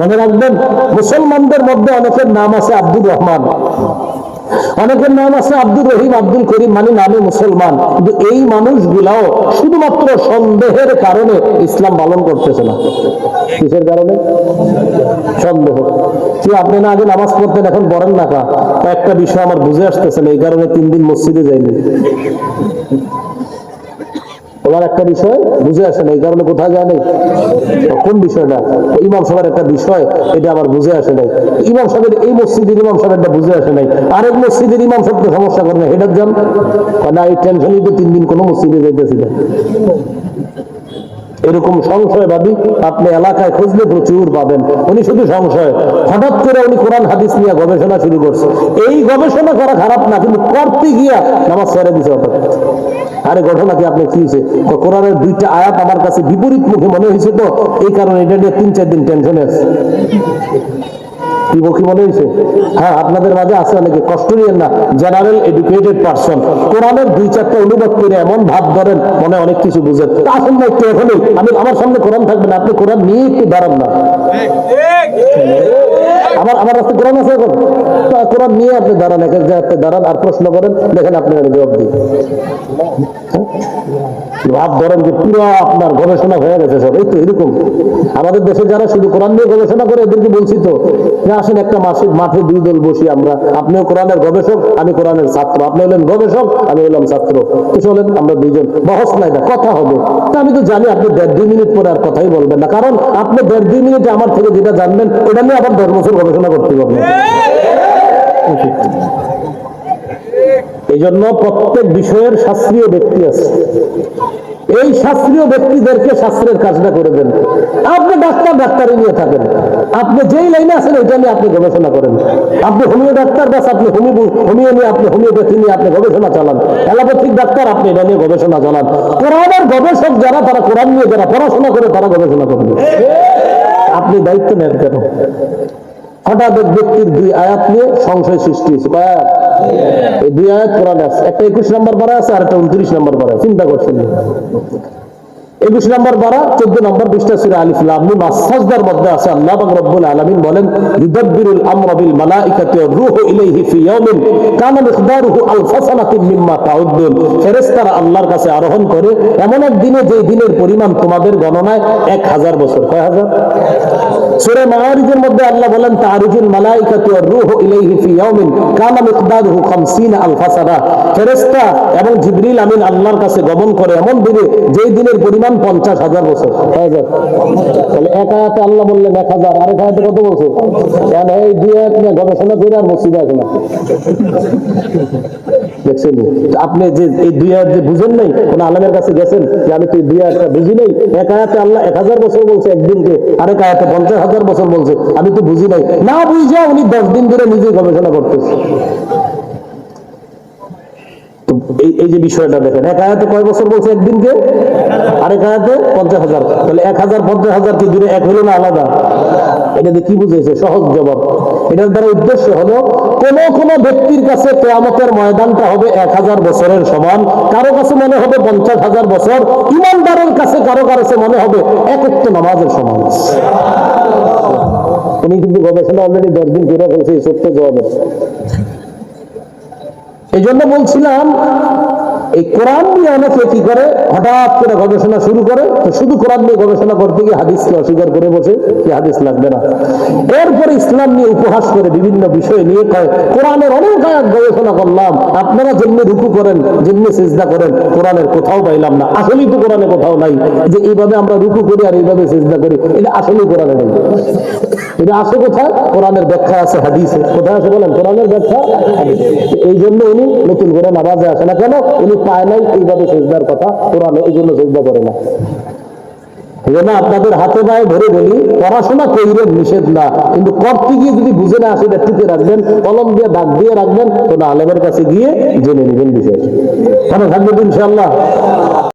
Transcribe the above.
মনে রাখবেন, মুসলমানদের মধ্যে অনেকের নাম আছে আব্দুর রহমান। অনেকের নাম আছে আব্দুর রহিম, আব্দুল করিম মানে নামে মুসলমান। কিন্তু এই মানুষগুলাও শুধুমাত্র সন্দেহের কারণে ইসলাম পালন করতেছে না। কিসের কারণে? সন্দেহ। কি আপনি না আগে নামাজ পড়তেন, এখন পড়েন না একটা বিষয় আমার বুঝে আসতেছে না, এই কারণে তিন দিন মসজিদে যাইনি। ওনার একটা বিষয় বুঝে আসে না এই কারণে কোথায় যায় নাই? কোন বিষয়টা ইমাম সাহেবের একটা বিষয়, এটা আমার বুঝে আসে নাই। ইমাম সাহেবের, এই মসজিদের ইমাম সাহেবটা বুঝে আসে নাই। আরেক মসজিদের ইমাম সাহেবকে সমস্যা করে না হেডার যান। না, এই টেনশনই তো তিন দিন কোনো মসজিদে যাইতেছি না। এরকম সংশয়বাদী আপনি এলাকায় খুঁজলে প্রচুর পাবেন। উনি শুধু সংশয়, হঠাৎ করে উনি কোরআন, হাদিস নিয়ে গবেষণা শুরু করছে। এই গবেষণা করা খারাপ না, কিন্তু করতে গিয়া নামাজ ছেড়ে হঠাৎ আরে ঘটনা কি আপনি কি হয়েছে কোরআনের দুইটা আয়াত আমার কাছে বিপরীত মুখে মনে হয়েছে তো এই কারণে এটা নিয়ে তিন চার দিন টেনশনে আছে। কি মনে হয়েছে হ্যাঁ আপনাদের মাঝে আছে অনেকে কষ্ট নিয়েন না জেনারেল এডুকেটেড পার্সন কোরআনের দুই চারটা অনুবাদ করে এমন ভাব ধরেন মনে অনেক কিছু বুঝেন। তা আসুন না একটু এখনই আমি আমার সামনে কোরআন থাকবে না আপনি কোরআন নিয়ে একটু দাঁড়ান না। আমার আমার কাছে কোরআন আছে এখন? কোরআন নিয়ে আপনি দাঁড়ান এক এক জায়গায় দাঁড়ান আর প্রশ্ন করেন, দেখেন আপনি জবাব দিই। ভাব ধরেন যে পুরো আপনার গবেষণা হয়ে গেছে সব, এই তো এরকম। আমাদের দেশে যারা শুধু কোরআন নিয়ে গবেষণা করে, এদেরকে বলছি তো, যে আসেন একটা মাসিক মাঠে দুই দল বসি আমরা। আপনিও কোরআনের গবেষক, আমি কোরআনের ছাত্র। আপনি হলেন গবেষক, আমি হলাম ছাত্র। তো চলেন আমরা দুইজন। বহস না, কথা হবে। তা আমি তো জানি আপনি দেড় দুই মিনিট পরে আর কথাই বলবেন না। কারণ আপনি দেড় দুই মিনিটে আমার থেকে যেটা জানবেন, ওটা নিয়ে আবার দশ বছর গবেষণা করতে পারবেন এই জন্য প্রত্যেক বিষয়ের শাস্ত্রীয় ব্যক্তি আছে। এই শাস্ত্রীয় ব্যক্তিদেরকে শাস্ত্রের কাজটা করে দেন। আপনি ডাক্তার, ডাক্তারি নিয়ে থাকেন। আপনি যেই লাইনে আছেন, ওইটা নিয়ে আপনি গবেষণা করেন। আপনি হোমিও ডাক্তার বাস আপনি হোমিও হোমিও নিয়ে আপনি হোমিওপ্যাথি নিয়ে আপনি গবেষণা চালান। অ্যালোপ্যাথিক ডাক্তার আপনি এটা নিয়ে গবেষণা চালান। কোরআনের গবেষক যারা, তারা কোরআন নিয়ে যারা পড়াশোনা করে, তারা গবেষণা করবে। আপনি দায়িত্ব নেন কেন? হঠাৎ এক ব্যক্তির দুই আয়াত নিয়ে সংশয় সৃষ্টি হয়েছে। এই দুই আয়াত কোরআনে আছে। একটা একুশ নম্বর পারা আছে আর একটা উনত্রিশ নম্বর পারা চিন্তা করছেন একুশ নম্বর পারা চোদ্দ নম্বর সুরা আলিফ আসসাজদার মধ্যে আছে আল্লাহ রব্বুল আলামিন বলেন ইউদাব্বিরুল আমরা বিল মালাইকাতি রূহু ইলাইহি ফি ইয়াউমিন কানা মিকদারুহু আলফা সানাতিন মিম্মা তাউদ্দুন। ফেরেশতারা আল্লাহর কাছে আরোহণ করে এমন এক দিনে যে দিনের পরিমাণ তোমাদের গণনায় এক হাজার বছর। কয় হাজার? সূরা মাআরিজের মধ্যে আল্লাহ বলেন তাআরুজুল মালাইকাতু ওয়ার রূহু ইলাইহি ফি ইয়াউমিন কানা মিকদারুহু 50 আলফা ফেরেশতা এবং জিবরিল আমিন আল্লাহর কাছে গমন করে এমন দিনে যেই দিনের পরিমাণ 50000 বছর। হাজার? তাহলে এক আয়াতে আল্লাহ বললেন 1000 আরেক আয়াতে কত বছর? এই দুই নিয়ে গবেষণা করে আর মসজিদে আসে দেখছেন? আপনি যে এই দুই আয়াত যে বুঝেন নাই, কোন আলমের কাছে গেছেন যে আমি তো দুই আয়াতটা বুঝি নাই? এক আয়াতে আল্লাহ এক হাজার বছর বলছে একদিনকে, আরেক আয়াতে পঞ্চাশ হাজার বছর বলছে, আমি তো বুঝি নাই। না বুঝে উনি দশ দিন ধরে নিজে গবেষণা করতেছে। এই যে বিষয়টা দেখেন, এক আয়াতে কয় বছর বলছে একদিনকে? আরেক আয়াতে পঞ্চাশ হাজার। তাহলে এক হাজার, পঞ্চাশ হাজার কি দূরে এক হলো না আলাদা? এটা দিয়ে কি বুঝেছে সহজ জবাব। এটার দ্বারা উদ্দেশ্য হলো, কোন কোন ব্যক্তির কাছে কেয়ামতের ময়দানটা হবে এক হাজার বছরের সমান। কারও কাছে মনে হবে পঞ্চাশ হাজার বছর। ইমানদারের কাছে কারও কাছে মনে হবে এক একটা নামাজের সমান। উনি কিন্তু গবেষণা অলরেডি দশ দিন করে ফেলছে এই সত্য জবাবের এই জন্য বলছিলাম এই কোরআন নিয়ে অনেকে কি করে? হঠাৎ করে গবেষণা শুরু করে। তো শুধু কোরআন নিয়ে গবেষণা করতে গিয়ে হাদিসকে অস্বীকার করে বসে কি হাদিস লাগবে না? এরপরে ইসলাম নিয়ে উপহাস করে বিভিন্ন বিষয় নিয়ে কয়, কোরআনের অনেক আয়াত গবেষণা করলাম। আপনারা যেমনি রুকু করেন, যেমনি চেষ্টা করেন, কোরআনের কোথাও পাইলাম না। আসলেই তো কোরআনে কোথাও নাই। যে এইভাবে আমরা রুকু করি আর এইভাবে চেষ্টা করি, এটা আসলেই কোরআনে নেই। এটা আছে কোথায়? কোরআনের ব্যাখ্যা আছে হাদিসে। কোথায় আছে বলেন? কোরআনের ব্যাখ্যা? এই জন্য উনি নতুন করে নামাজে আসে না। কেন? উনি পায় নাই, এইভাবে সেজদার কথা কোরআনে এই জন্য সেজদা করে না। আপনাদের হাতে পায়ে ধরে বলি, পড়াশোনা করিবেন নিষেধ না, কিন্তু করতে গিয়ে যদি বুঝে না আসে ব্যক্তিতে রাখবেন, কলম দিয়ে দাগ দিয়ে রাখবেন কোনো আলেমের কাছে গিয়ে জেনে নেবেন বিষয় কেন থাকবে ইনশাল্লাহ